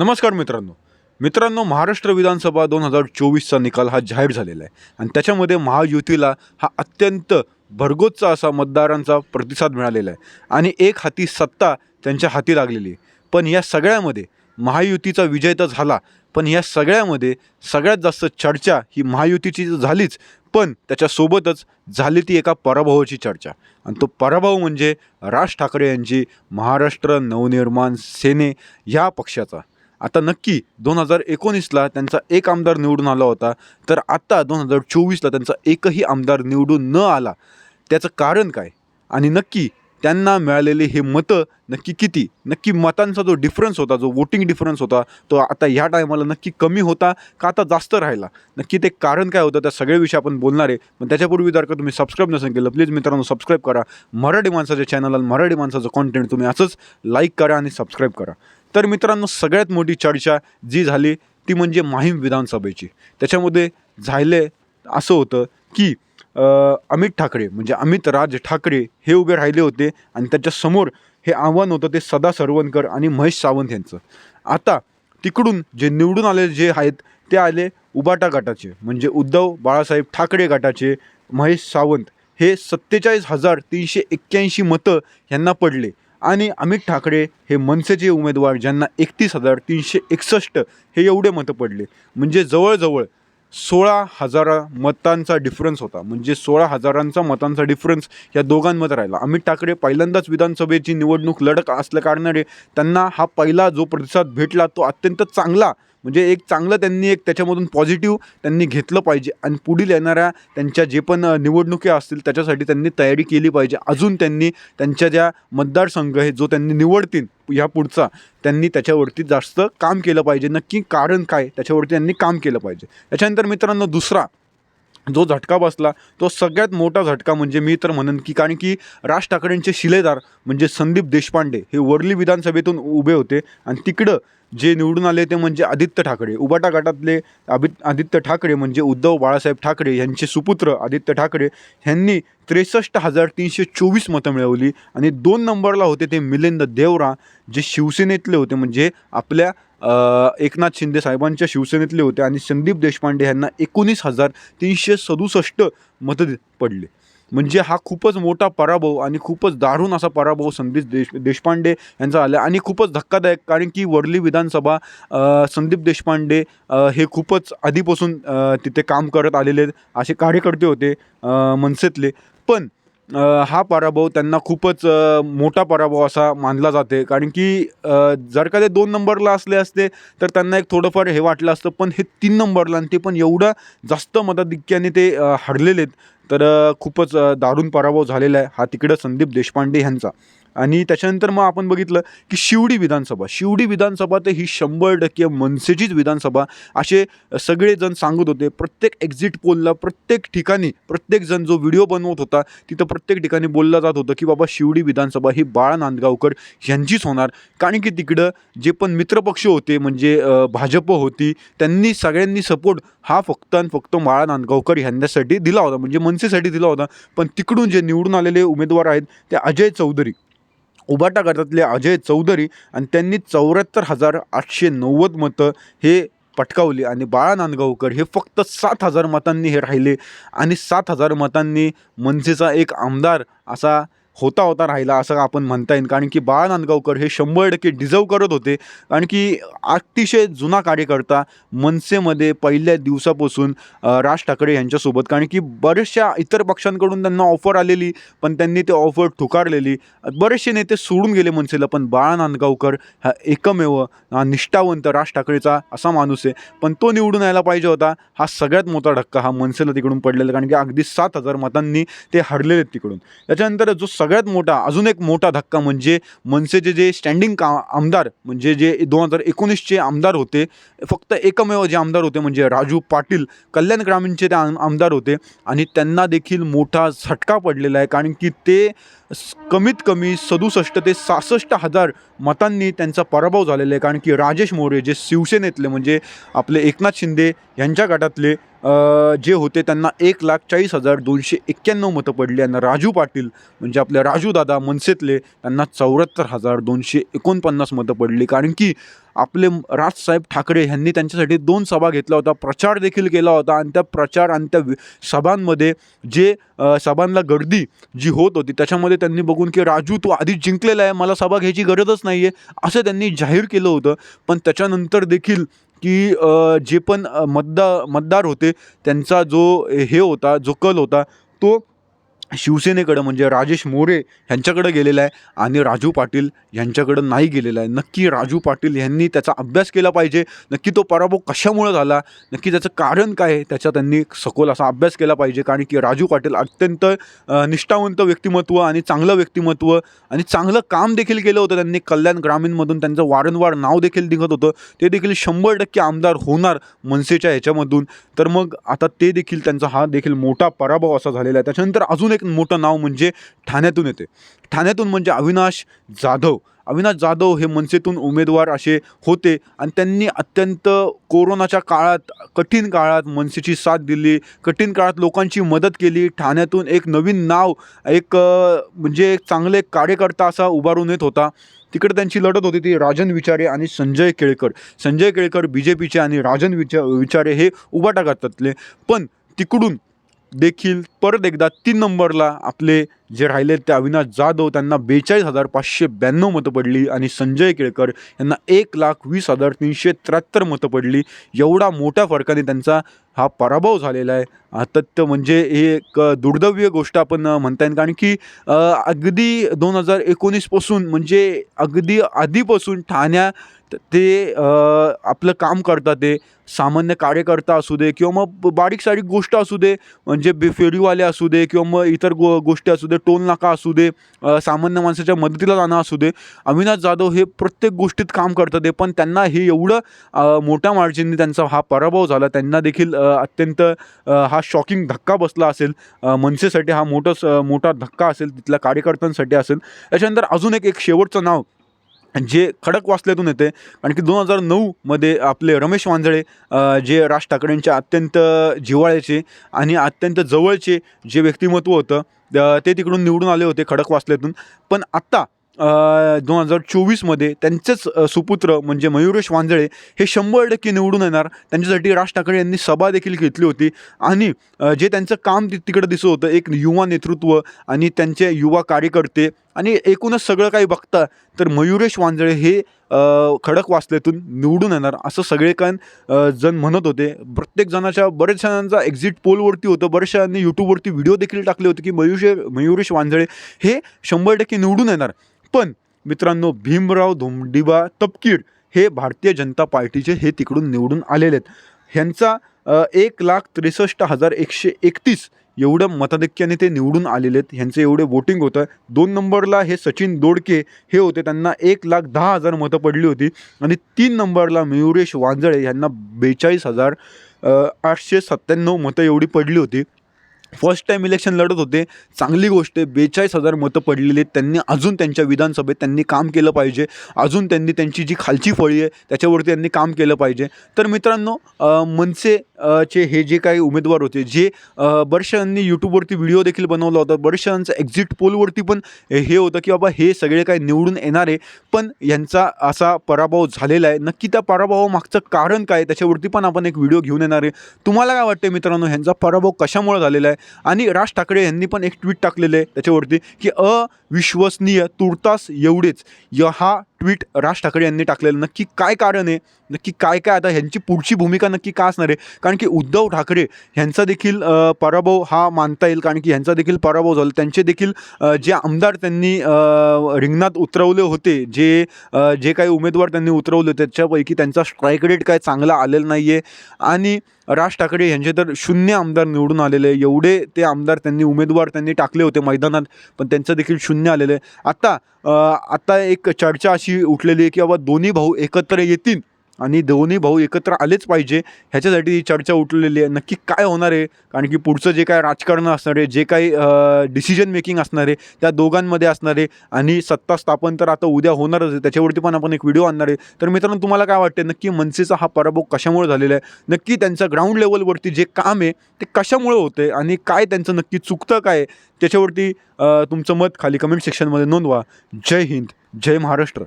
नमस्कार मित्रांनो. मित्रांनो महाराष्ट्र विधानसभा दोन हजार चोवीसचा निकाल हा जाहीर झालेला आहे. आणि त्याच्यामध्ये महायुतीला हा अत्यंत भरगोतचा असा मतदारांचा प्रतिसाद मिळालेला आहे. आणि एक हाती सत्ता त्यांच्या हाती लागलेली आहे. पण या सगळ्यामध्ये महायुतीचा विजय तर झाला पण या सगळ्यामध्ये सगळ्यात जास्त चर्चा ही महायुतीची तर झालीच पण त्याच्यासोबतच झाली ती एका पराभवाची चर्चा. आणि तो पराभव म्हणजे राज ठाकरे यांची महाराष्ट्र नवनिर्माण सेने ह्या पक्षाचा. आता नक्की दोन हजार एकोणीसला त्यांचा एक आमदार निवडून आला होता तर आत्ता दोन हजार चोवीसला त्यांचा एकही आमदार निवडून न आला त्याचं कारण काय? आणि नक्की त्यांना मिळालेले हे मतं नक्की किती? नक्की मतांचा जो डिफरन्स होता जो वोटिंग डिफरन्स होता तो आता ह्या टायमाला नक्की कमी होता का आता जास्त राहिला? नक्की ते कारण काय होतं त्या सगळ्याविषयी आपण बोलणार आहे. पण त्याच्यापूर्वी जर का तुम्ही सबस्क्राईब नसेल केलं प्लीज मित्रांनो सबस्क्राईब करा. मराठी माणसाच्या चॅनलला मराठी माणसाचं कॉन्टेंट तुम्ही असंच लाईक करा आणि सबस्क्राईब करा. तर मित्रांनो सगळ्यात मोठी चर्चा जी झाली ती म्हणजे माहीम विधानसभेची. त्याच्यामध्ये झाले असं होतं की अमित ठाकरे म्हणजे अमित राज ठाकरे हे उभे राहिले होते आणि त्याच्यासमोर हे आव्हान होतं ते सदा सरवणकर आणि महेश सावंत यांचं. आता तिकडून जे निवडून आले जे आहेत ते आले उबाटा गटाचे म्हणजे उद्धव बाळासाहेब ठाकरे गटाचे महेश सावंत. हे सत्तेचाळीस हजार तीनशे एक्क्याऐंशी मतं ह्यांना पडले. आणि अमित ठाकरे हे मनसेचे उमेदवार ज्यांना एकतीस हजार तीनशे एकसष्ट हे एवढे मतं पडले. म्हणजे जवळजवळ सोळा हजारा मतांचा डिफरन्स होता. म्हणजे सोळा हजारांचा मतांचा डिफरन्स या दोघांमध्ये राहिला. अमित ठाकरे पहिल्यांदाच विधानसभेची निवडणूक लढत असल्या कारणाने त्यांना हा पहिला जो प्रतिसाद भेटला तो अत्यंत चांगला म्हणजे एक चांगलं त्यांनी एक त्याच्यामधून पॉझिटिव्ह त्यांनी घेतलं पाहिजे. आणि पुढील येणाऱ्या त्यांच्या जे पण निवडणुकी असतील त्याच्यासाठी त्यांनी तयारी केली पाहिजे. अजून त्यांनी त्यांच्या ज्या मतदारसंघ आहे जो त्यांनी निवडतील ह्या पुढचा त्यांनी त्याच्यावरती जास्त काम केलं पाहिजे. नक्की कारण काय? त्याच्यावरती त्यांनी काम केलं पाहिजे. त्याच्यानंतर मित्रांनो दुसरा जो झटका बसला तो सगळ्यात मोठा झटका म्हणजे मी तर म्हणेन की कारण की राज ठाकरेंचे शिलेदार म्हणजे संदीप देशपांडे हे वरली विधानसभेतून उभे होते आणि तिकडं जे निवडून आले ते म्हणजे आदित्य ठाकरे. उबाटा गटातले आबि आदित्य ठाकरे म्हणजे उद्धव बाळासाहेब ठाकरे यांचे सुपुत्र आदित्य ठाकरे ह्यांनी त्रेसष्ट हजार तीनशे चोवीस मतं मिळवली आणि दोन नंबरला होते ते मिलिंद देवरा जे शिवसेनेतले होते म्हणजे आपल्या एकनाथ शिंदे साहेबांच्या शिवसेनेतले होते आणि संदीप देशपांडे यांना एकोणीस हजार तीनशे सदुसष्ट मतं पडले. म्हणजे हा खूपच मोठा पराभव आणि खूपच दारुण असा पराभव संदीप देश देशपांडे यांचा आला आणि खूपच धक्कादायक कारण की वडली विधानसभा संदीप देशपांडे हे खूपच आधीपासून तिथे काम करत आलेले असे कार्यकर्ते होते मनसेतले. पण हा पराभव त्यांना खूपच मोठा पराभव असा मानला जाते. कारण की जर का ते दोन नंबरला असले असते तर त्यांना एक थोडंफार हे वाटलं असतं. पण हे तीन नंबरला आणि ते पण एवढं जास्त मताधिक्याने ते हरलेले आहेत तर खूपच दारुण पराभव झालेला आहे. हा तिकडं संदीप देशपांडे ह्यांचा आणि त्याच्यानंतर मग आपण बघितलं की शिवडी विधानसभा शिवडी विधानसभा तर ही शंभर टक्के मनसेचीच विधानसभा. असे सगळेजण सांगत होते प्रत्येक एक्झिट पोलला प्रत्येक ठिकाणी प्रत्येकजण जो व्हिडिओ बनवत होता तिथं प्रत्येक ठिकाणी बोललं जात होतं की बाबा शिवडी विधानसभा ही बाळा नांदगावकर यांचीच होणार. कारण की तिकडं जे पण मित्रपक्ष होते म्हणजे भाजप होती त्यांनी सगळ्यांनी सपोर्ट हा फक्त आणि फक्त बाळा नांदगावकर यांच्यासाठी दिला होता म्हणजे मनसेसाठी दिला होता. पण तिकडून जे निवडून आलेले उमेदवार आहेत ते अजय चौधरी. उबाटा गटातले अजय चौधरी आणि त्यांनी चौऱ्याहत्तर हजार आठशे नव्वद मतं हे पटकावली. आणि बाळा नांदगावकर हे फक्त सात हजार मतांनी हे राहिले. आणि सात हजार मतांनी मनसेचा एक आमदार असा होता होता राहिला असं आपण म्हणता येईल. कारण की बाळा नांदगावकर हे शंभर टक्के डिझर्व करत होते. कारण की अतिशय जुना कार्यकर्ता मनसेमध्ये पहिल्या दिवसापासून राज ठाकरे यांच्यासोबत. कारण की बऱ्याचशा इतर पक्षांकडून त्यांना ऑफर आलेली पण त्यांनी ते ऑफर ठुकारलेली. बरेचसे नेते सोडून गेले मनसेला पण बाळा नांदगावकर हा एकमेव हा निष्ठावंत राज ठाकरेचा असा माणूस आहे. पण तो निवडून यायला पाहिजे होता. हा सगळ्यात मोठा धक्का हा मनसेला तिकडून पडलेला. कारण की अगदी सात हजार मतांनी ते हरलेले आहेत तिकडून. त्याच्यानंतर जो सगळ्यात मोठा अजून एक मोठा धक्का म्हणजे मनसेचे जे स्टँडिंग का आमदार म्हणजे जे दोन हजार एकोणीसचे आमदार होते फक्त एकमेव जे आमदार होते म्हणजे राजू पाटील कल्याण ग्रामीणचे ते आम- आमदार होते आणि त्यांना देखील मोठा झटका पडलेला आहे. कारण की ते कमीत कमी सदुसष्ट ते सहासष्ट हजार मतांनी त्यांचा पराभव झालेला आहे. कारण की राजेश मोरे जे शिवसेनेतले म्हणजे आपले एकनाथ शिंदे यांच्या गटातले जे होते त्यांना एक लाख चाळीस हजार दोनशे एक्क्याण्णव मतं पडली आणि राजू पाटील म्हणजे आपले राजू दादा मनसेतले त्यांना चौऱ्याहत्तर हजार दोनशे एकोणपन्नास मतं पडली. कारण की आपले राजसाहेब ठाकरे यांनी त्यांच्यासाठी दोन सभा घेतला होता प्रचार देखील केला होता आणि त्या प्रचार आणि त्या सभांमध्ये जे सभांना गर्दी जी होत होती त्याच्यामध्ये त्यांनी बघून की राजू तू आधी जिंकलेला आहे मला सभा घ्यायची गरजच नाही आहे असं त्यांनी जाहीर केलं होतं. पण त्याच्यानंतर देखील की जे पण मतदा मतदार होते त्यांचा जो हे होता जो कल होता तो शिवसेनेकडं म्हणजे राजेश मोरे ह्यांच्याकडं गेलेला आहे आणि राजू पाटील यांच्याकडं नाही गेलेला आहे. नक्की राजू पाटील यांनी त्याचा अभ्यास केला पाहिजे. नक्की तो पराभव कशामुळं झाला? नक्की त्याचं कारण काय आहे? त्याचा त्यांनी सखोल असा अभ्यास केला पाहिजे. कारण की राजू पाटील अत्यंत निष्ठावंत व्यक्तिमत्व आणि चांगलं व्यक्तिमत्व आणि चांगलं काम देखील केलं होतं त्यांनी. कल्याण ग्रामीणमधून त्यांचं वारंवार नाव देखील निघत होतं. ते देखील शंभर टक्के आमदार होणार मनसेच्या ह्याच्यामधून. तर मग आता ते देखील त्यांचा हा देखील मोठा पराभव असा झालेला आहे. त्याच्यानंतर अजून एक एक मोठं नाव म्हणजे ठाण्यातून येते. ठाण्यातून म्हणजे अविनाश जाधव. अविनाश जाधव हे मनसेतून उमेदवार असे होते आणि त्यांनी अत्यंत कोरोनाच्या काळात कठीण काळात मनसेची साथ दिली. कठीण काळात लोकांची मदत केली. ठाण्यातून एक नवीन नाव एक म्हणजे एक चांगले एक कार्यकर्ता असा उभारून येत होता. तिकडे त्यांची लढत होती ती राजन विचारे आणि संजय केळकर. संजय केळकर बी जे पीचे आणि राजन विचा विचारे हे उभाटा करतातले पण तिकडून देखील परत एकदा तीन नंबरला आपले जे राहिले ते अविनाश जाधव त्यांना बेचाळीस हजार पाचशे ब्याण्णव मतं पडली आणि संजय केळकर यांना एक लाख वीस हजार तीनशे त्र्याहत्तर मतं पडली. एवढा मोठ्या फरकाने त्यांचा हा पराभव झालेला आहे. आता म्हणजे हे एक दुर्दैव्य गोष्ट आपण म्हणता येईल. कारण की अगदी दोन हजार एकोणीसपासून म्हणजे अगदी आधीपासून ठाण्या ते आपलं काम करतात ते सामान्य कार्यकर्ता असू दे किंवा मग बारीक सारीक गोष्ट असू दे म्हणजे बे फेरीवाले असू दे किंवा मग इतर गो गोष्टी असू दे टोल नाका असू दे सामान्य माणसाच्या मदतीला जाणं असू दे अविनाश जाधव हे प्रत्येक गोष्टीत काम करतात ते पण त्यांना हे एवढं मोठ्या मार्जिनने त्यांचा हा पराभव झाला त्यांना देखील अत्यंत हा शॉकिंग धक्का बसला असेल मनसेसाठी हा मोठा मोठा धक्का असेल तिथल्या कार्यकर्त्यांसाठी असेल. त्याच्यानंतर अजून एक एक शेवटचं नाव जे खडकवासल्यातून येते कारण की दोन हजार नऊमध्ये आपले रमेश वांजळे जे राज ठाकरेंच्या अत्यंत जिव्हाळ्याचे आणि अत्यंत जवळचे जे व्यक्तिमत्व होतं ते तिकडून निवडून आले होते खडकवासल्यातून पण आत्ता दोन हजार चोवीसमध्ये त्यांचेच सुपुत्र म्हणजे मयुरेश वांजळे हे शंभर टक्के निवडून येणार. त्यांच्यासाठी राज ठाकरे यांनी सभा देखील घेतली होती. आणि जे त्यांचं काम ति तिकडं दिसत होतं एक युवा नेतृत्व आणि त्यांचे युवा कार्यकर्ते आणि एकूणच सगळं काही बघता तर मयुरेश वांजळे हे खडक वाचल्यातून निवडून येणार असं सगळे कान जण म्हणत होते. प्रत्येक जणाच्या बऱ्याच जणांचा एक्झिट पोलवरती होतं. बऱ्याचशांनी यूट्यूबवरती व्हिडिओ देखील टाकले होते की मयुषे मयुरेश वांजळे हे शंभर टक्के निवडून येणार. पण मित्रांनो भीमराव धोंडिबा तपकीड हे भारतीय जनता पार्टीचे हे तिकडून निवडून आलेले आहेत ह्यांचा एक लाख त्रेसष्ट हजार एकशे एकतीस एवढं मताधिक्याने ते निवडून आलेले आहेत ह्यांचं एवढे वोटिंग होतं. दोन नंबरला हे सचिन दोडके हे होते त्यांना एक लाख दहा हजार मतं पडली होती. आणि तीन नंबरला मयुरेश वांजळे यांना बेचाळीस हजार आठशे सत्त्याण्णव मतं एवढी पडली होती. फर्स्ट टाईम इलेक्शन लढत होते चांगली गोष्ट आहे बेचाळीस हजार मतं पडलेली आहेत त्यांनी अजून त्यांच्या विधानसभेत त्यांनी काम केलं पाहिजे अजून त्यांनी त्यांची जी खालची फळी आहे त्याच्यावरती त्यांनी काम केलं पाहिजे. तर मित्रांनो मनसे चे हे जे काही उमेदवार होते जे बरेचशांनी यूट्यूबवरती व्हिडिओ देखील बनवला होता बरेचशांचं एक्झिट पोलवरती पण हे होतं की बाबा हे सगळे काही निवडून येणार आहे पण यांचा असा पराभव झालेला आहे. नक्की त्या पराभवामागचं कारण काय त्याच्यावरती पण आपण एक व्हिडिओ घेऊन येणार आहे. तुम्हाला काय वाटते मित्रांनो ह्यांचा पराभव कशामुळे झालेला आहे? आणि राज ठाकरे यांनी पण एक ट्विट टाकलेलं आहे त्याच्यावरती की अविश्वसनीय तुर्तास एवढेच. य हा ट्विट राज ठाकरे यांनी टाकलेलं नक्की काय कारण आहे? नक्की काय काय आता ह्यांची पुढची भूमिका नक्की का असणार आहे? कारण की उद्धव ठाकरे ह्यांचा देखील पराभव हा मानता येईल. कारण की ह्यांचा देखील पराभव झाला. त्यांचे देखील जे आमदार त्यांनी रिंगणात उतरवले होते जे जे काही उमेदवार त्यांनी उतरवले त्याच्यापैकी त्यांचा स्ट्राईक रेट काय चांगला आलेला नाही आहे आणि राज ठाकरे यांचे तर शून्य आमदार निवडून आलेले एवढे ते आमदार त्यांनी उमेदवार त्यांनी टाकले होते मैदानात पण त्यांचं देखील शून्य आलेलं आहे. आता आत्ता एक चर्चा अशी उठलेली आहे की बाबा दोन्ही भाऊ एकत्र येतील आणि दोन्ही भाऊ एकत्र आलेच पाहिजे. ह्याच्यासाठी ही चर्चा उठलेली आहे. नक्की काय होणार आहे? कारण की पुढचं जे काय राजकारण असणार आहे जे काही डिसिजन मेकिंग असणार आहे त्या दोघांमध्ये असणार आहे. आणि सत्ता स्थापन तर आता उद्या होणारच आहे. त्याच्यावरती पण आपण एक व्हिडिओ आणणार आहे. तर मित्रांनो तुम्हाला काय वाटते नक्की मनसेचा हा पराभव कशामुळे झालेला आहे? नक्की त्यांचं ग्राउंड लेवलवरती जे काम आहे ते कशामुळे होते आणि काय त्यांचं नक्की चुकतं काय त्याच्यावरती तुमचं मत खाली कमेंट सेक्शनमध्ये नोंदवा. जय हिंद. जय महाराष्ट्र.